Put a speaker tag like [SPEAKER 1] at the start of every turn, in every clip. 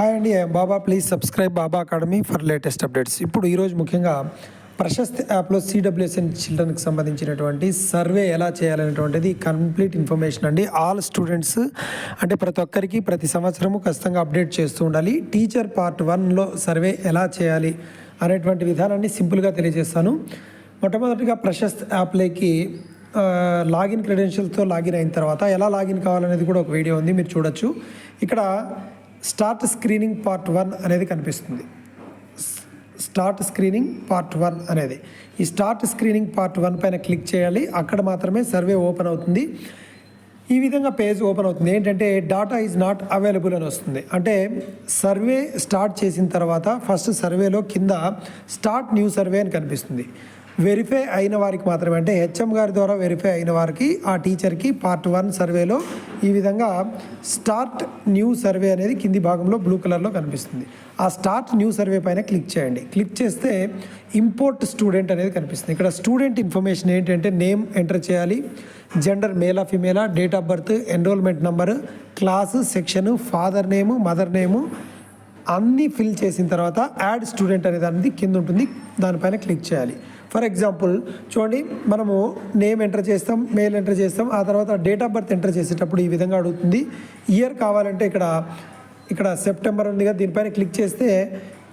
[SPEAKER 1] Hi అండి Baba please subscribe Baba academy for latest updates. ఇప్పుడు ఈరోజు ముఖ్యంగా ప్రశస్తి యాప్లో సిడబ్ల్యూఎస్ఎన్ చిల్డ్రన్కి సంబంధించినటువంటి సర్వే ఎలా చేయాలనేటువంటిది కంప్లీట్ ఇన్ఫర్మేషన్ అండి. ఆల్ స్టూడెంట్స్ అంటే ప్రతి ఒక్కరికి ప్రతి సంవత్సరము ఖచ్చితంగా అప్డేట్ చేస్తూ ఉండాలి. టీచర్ పార్ట్ వన్లో సర్వే ఎలా చేయాలి అనేటువంటి విధానాన్ని సింపుల్గా తెలియజేస్తాను. మొట్టమొదటిగా ప్రశస్త్ యాప్లోకి లాగిన్ క్రెడెన్షియల్స్తో లాగిన్ అయిన తర్వాత ఎలా లాగిన్ కావాలనేది కూడా ఒక వీడియో ఉంది మీరు చూడొచ్చు. ఇక్కడ స్టార్ట్ స్క్రీనింగ్ పార్ట్ వన్ అనేది కనిపిస్తుంది. స్టార్ట్ స్క్రీనింగ్ పార్ట్ వన్ అనేది. ఈ స్టార్ట్ స్క్రీనింగ్ పార్ట్ వన్ పైన క్లిక్ చేయాలి. అక్కడ మాత్రమే సర్వే ఓపెన్ అవుతుంది. ఈ విధంగా పేజ్ ఓపెన్ అవుతుంది. ఏంటంటే డాటా ఈజ్ నాట్ అవైలబుల్ అని వస్తుంది. అంటే సర్వే స్టార్ట్ చేసిన తర్వాత ఫస్ట్ సర్వేలో కింద స్టార్ట్ న్యూ సర్వే అని కనిపిస్తుంది. వెరిఫై అయిన వారికి మాత్రమే. అంటే హెచ్ఎం గారి ద్వారా వెరిఫై అయిన వారికి ఆ టీచర్కి పార్ట్ వన్ సర్వేలో ఈ విధంగా స్టార్ట్ న్యూ సర్వే అనేది కింది భాగంలో బ్లూ కలర్లో కనిపిస్తుంది. ఆ స్టార్ట్ న్యూ సర్వే పైన క్లిక్ చేయండి. క్లిక్ చేస్తే ఇంపోర్ట్ స్టూడెంట్ అనేది కనిపిస్తుంది. ఇక్కడ స్టూడెంట్ ఇన్ఫర్మేషన్ ఏంటంటే నేమ్ ఎంటర్ చేయాలి. జెండర్ మేలా ఫిమేలా date of birth enrolment number class section father name mother name అన్నీ ఫిల్ చేసిన తర్వాత యాడ్ స్టూడెంట్ అనేది అనేది కింద ఉంటుంది. దానిపైన క్లిక్ చేయాలి. ఫర్ ఎగ్జాంపుల్ చూడండి మనము నేమ్ ఎంటర్ చేస్తాం మెయిల్ ఎంటర్ చేస్తాం ఆ తర్వాత డేట్ ఆఫ్ బర్త్ ఎంటర్ చేసేటప్పుడు ఈ విధంగా అడుగుతుంది. ఇయర్ కావాలంటే ఇక్కడ ఇక్కడ సెప్టెంబర్ ఉంది కదా దీనిపైన క్లిక్ చేస్తే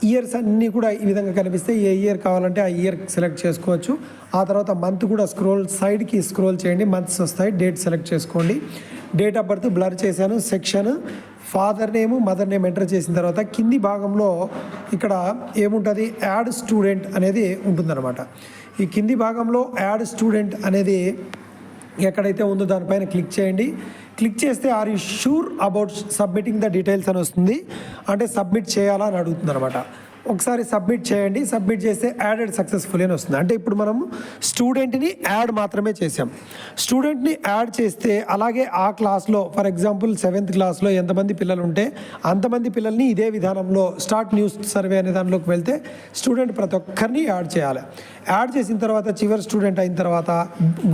[SPEAKER 1] ఇయర్స్ అన్నీ కూడా ఈ విధంగా కనిపిస్తే ఏ ఇయర్ కావాలంటే ఆ ఇయర్ సెలెక్ట్ చేసుకోవచ్చు. ఆ తర్వాత మంత్ కూడా స్క్రోల్ సైడ్కి స్క్రోల్ చేయండి మంత్స్ వస్తాయి డేట్ సెలెక్ట్ చేసుకోండి. డేట్ ఆఫ్ బర్త్ బ్లర్ చేశాను section father name mother name enter చేసిన తర్వాత కింది భాగంలో ఇక్కడ ఏముంటుంది? యాడ్ స్టూడెంట్ అనేది ఉంటుందన్నమాట. ఈ కింది భాగంలో యాడ్ స్టూడెంట్ అనేది ఎక్కడైతే ఉందో దానిపైన క్లిక్ చేయండి. క్లిక్ చేస్తే are you sure about submitting the details అని వస్తుంది. అంటే సబ్మిట్ చేయాలా అని అడుగుతుంది అనమాట ఒకసారి సబ్మిట్ చేయండి. సబ్మిట్ చేస్తే యాడెడ్ సక్సెస్ఫుల్ అని వస్తుంది. అంటే ఇప్పుడు మనము స్టూడెంట్ని యాడ్ మాత్రమే చేసాం స్టూడెంట్ని యాడ్ చేస్తే అలాగే ఆ క్లాస్లో ఫర్ ఎగ్జాంపుల్ సెవెంత్ క్లాస్లో ఎంతమంది పిల్లలు ఉంటే అంతమంది పిల్లల్ని ఇదే విధానంలో స్టార్ట్ న్యూస్ సర్వే అనే దానిలోకి వెళ్తే స్టూడెంట్ ప్రతి ఒక్కరిని యాడ్ చేయాలి. యాడ్ చేసిన తర్వాత చివరి స్టూడెంట్ అయిన తర్వాత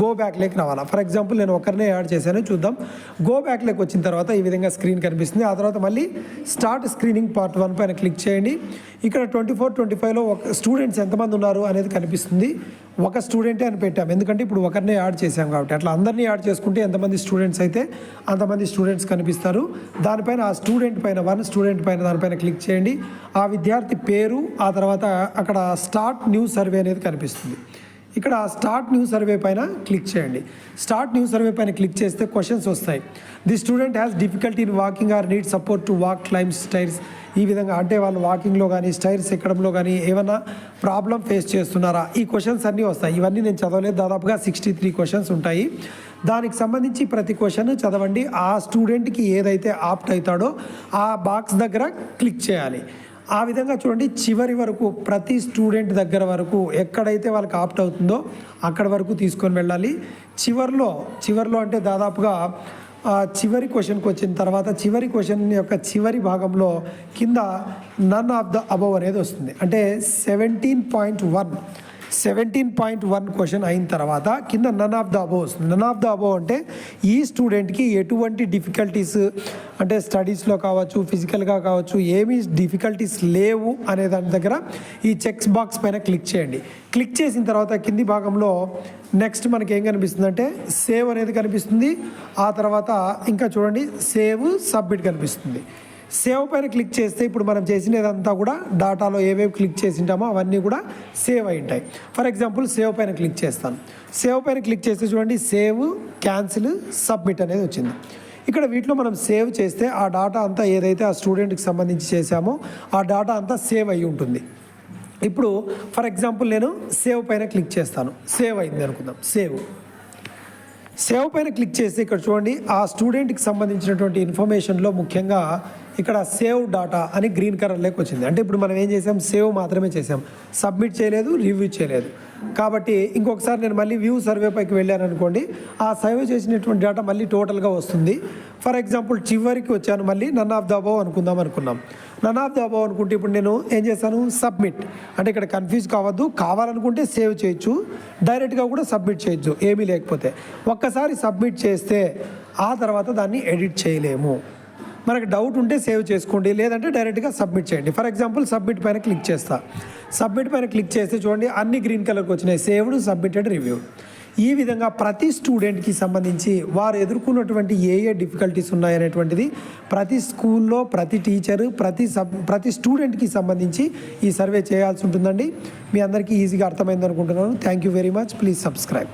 [SPEAKER 1] గో బ్యాక్ లేక్ రావాలా? ఫర్ ఎగ్జాంపుల్ నేను ఒకరినే యాడ్ చేశాను చూద్దాం. గో బ్యాక్ లేక్ వచ్చిన తర్వాత ఈ విధంగా స్క్రీన్ కనిపిస్తుంది. ఆ తర్వాత మళ్ళీ స్టార్ట్ స్క్రీనింగ్ పార్ట్ వన్ పైన క్లిక్ చేయండి. ఇక్కడ ట్వంటీ ఫోర్ ట్వంటీ ఫైవ్లో ఒక స్టూడెంట్స్ ఎంతమంది ఉన్నారు అనేది కనిపిస్తుంది. ఒక స్టూడెంటే అని పెట్టాం. ఎందుకంటే ఇప్పుడు ఒకరినే యాడ్ చేసాం కాబట్టి. అట్లా అందరినీ యాడ్ చేసుకుంటే ఎంతమంది స్టూడెంట్స్ అయితే అంతమంది స్టూడెంట్స్ కనిపిస్తారు. దానిపైన ఆ స్టూడెంట్ పైన వన్ స్టూడెంట్ పైన దానిపైన క్లిక్ చేయండి. ఆ విద్యార్థి పేరు ఆ తర్వాత అక్కడ స్టార్ట్ న్యూ సర్వే అనేది కనిపిస్తుంది. ఇక్కడ స్టార్ట్ న్యూ సర్వే పైన క్లిక్ చేయండి. స్టార్ట్ న్యూ సర్వే పైన క్లిక్ చేస్తే క్వశ్చన్స్ వస్తాయి. The student has difficulty in walking or need support to walk climbs stairs ఈ విధంగా అంటే వాళ్ళు వాకింగ్లో కానీ స్టైర్స్ ఎక్కడంలో కానీ ఏమైనా ప్రాబ్లం ఫేస్ చేస్తున్నారా? ఈ క్వశ్చన్స్ అన్నీ వస్తాయి. ఇవన్నీ నేను చదవలేదు. దాదాపుగా సిక్స్టీ త్రీ క్వశ్చన్స్ ఉంటాయి. దానికి సంబంధించి ప్రతి క్వశ్చన్ చదవండి. ఆ స్టూడెంట్కి ఏదైతే ఆప్ట్ అవుతాడో ఆ బాక్స్ దగ్గర క్లిక్ చేయాలి. ఆ విధంగా చూడండి చివరి వరకు ప్రతి స్టూడెంట్ దగ్గర వరకు ఎక్కడైతే వాళ్ళకి ఆప్ట్ అవుతుందో అక్కడ వరకు తీసుకొని వెళ్ళాలి. చివరిలో చివరిలో అంటే దాదాపుగా చివరి క్వశ్చన్కి వచ్చిన తర్వాత చివరి క్వశ్చన్ యొక్క చివరి భాగంలో కింద నన్ ఆఫ్ ద అబవ్ అనేది వస్తుంది. అంటే seventeen point one seventeen point one question అయిన తర్వాత కింద none of the above none of the above అంటే ఈ స్టూడెంట్కి ఎటువంటి డిఫికల్టీస్ అంటే స్టడీస్లో కావచ్చు ఫిజికల్గా కావచ్చు ఏమీ డిఫికల్టీస్ లేవు అనే దాని దగ్గర ఈ చెక్స్ బాక్స్ పైన క్లిక్ చేయండి. క్లిక్ చేసిన తర్వాత కింది భాగంలో నెక్స్ట్ మనకి ఏం కనిపిస్తుంది అంటే సేవ్ అనేది కనిపిస్తుంది. ఆ తర్వాత ఇంకా చూడండి సేవ్ సబ్మిట్ కనిపిస్తుంది. సేవ్ పైన క్లిక్ చేస్తే ఇప్పుడు మనం చేసినదంతా కూడా డాటాలో ఏవేవి క్లిక్ చేసింటామో అవన్నీ కూడా సేవ్ అయి ఉంటాయి ఫర్ ఎగ్జాంపుల్ సేవ్ పైన క్లిక్ చేస్తాను. సేవ్ పైన క్లిక్ చేస్తే చూడండి సేవ్ క్యాన్సిల్ సబ్మిట్ అనేది వచ్చింది. ఇక్కడ వీటిలో మనం సేవ్ చేస్తే ఆ డాటా అంతా ఏదైతే ఆ స్టూడెంట్కి సంబంధించి చేశామో ఆ డాటా అంతా సేవ్ అయి ఉంటుంది. ఇప్పుడు ఫర్ ఎగ్జాంపుల్ నేను సేవ్ పైన క్లిక్ చేస్తాను. సేవ్ అయింది అనుకుందాం. సేవ్. సేవ్ పైన క్లిక్ చేస్తే ఇక్కడ చూడండి ఆ స్టూడెంట్కి సంబంధించినటువంటి ఇన్ఫర్మేషన్లో ముఖ్యంగా ఇక్కడ సేవ్ డాటా అని గ్రీన్ కలర్లోకి వచ్చింది. అంటే ఇప్పుడు మనం ఏం చేసాం? సేవ్ మాత్రమే చేసాం. సబ్మిట్ చేయలేదు రివ్యూ చేయలేదు. కాబట్టి ఇంకొకసారి నేను మళ్ళీ వ్యూ సర్వే పైకి వెళ్ళాను అనుకోండి. ఆ సర్వే చేసినటువంటి డేటా మళ్ళీ టోటల్గా వస్తుంది. ఫర్ ఎగ్జాంపుల్ చివరికి వచ్చాను మళ్ళీ నన్ ఆఫ్ ద అబవ్ అనుకుందాం అనుకున్నాం. నన్ ఆఫ్ ద అబౌవ్ అనుకుంటే ఇప్పుడు నేను ఏం చేశాను? సబ్మిట్ అంటే ఇక్కడ కన్ఫ్యూజ్ కావద్దు. కావాలనుకుంటే సేవ్ చేయొచ్చు. డైరెక్ట్గా కూడా సబ్మిట్ చేయొచ్చు. ఏమీ లేకపోతే. ఒక్కసారి సబ్మిట్ చేస్తే ఆ తర్వాత దాన్ని ఎడిట్ చేయలేము. మనకు డౌట్ ఉంటే సేవ్ చేసుకోండి లేదంటే డైరెక్ట్గా సబ్మిట్ చేయండి. ఫర్ ఎగ్జాంపుల్ సబ్మిట్ పైన క్లిక్ చేస్తా. సబ్మిట్ పైన క్లిక్ చేస్తే చూడండి అన్ని గ్రీన్ కలర్కి వచ్చినాయి. సేవ్డ్ సబ్మిటెడ్ రివ్యూ ఈ విధంగా ప్రతి స్టూడెంట్కి సంబంధించి వారు ఎదుర్కొన్నటువంటి ఏ ఏ డిఫికల్టీస్ ఉన్నాయనేటువంటిది ప్రతి స్కూల్లో ప్రతి టీచరు ప్రతి సబ్ ప్రతి స్టూడెంట్కి సంబంధించి ఈ సర్వే చేయాల్సి ఉంటుందండి. మీ అందరికీ ఈజీగా అర్థమైంది అనుకుంటున్నాను thank you very much please subscribe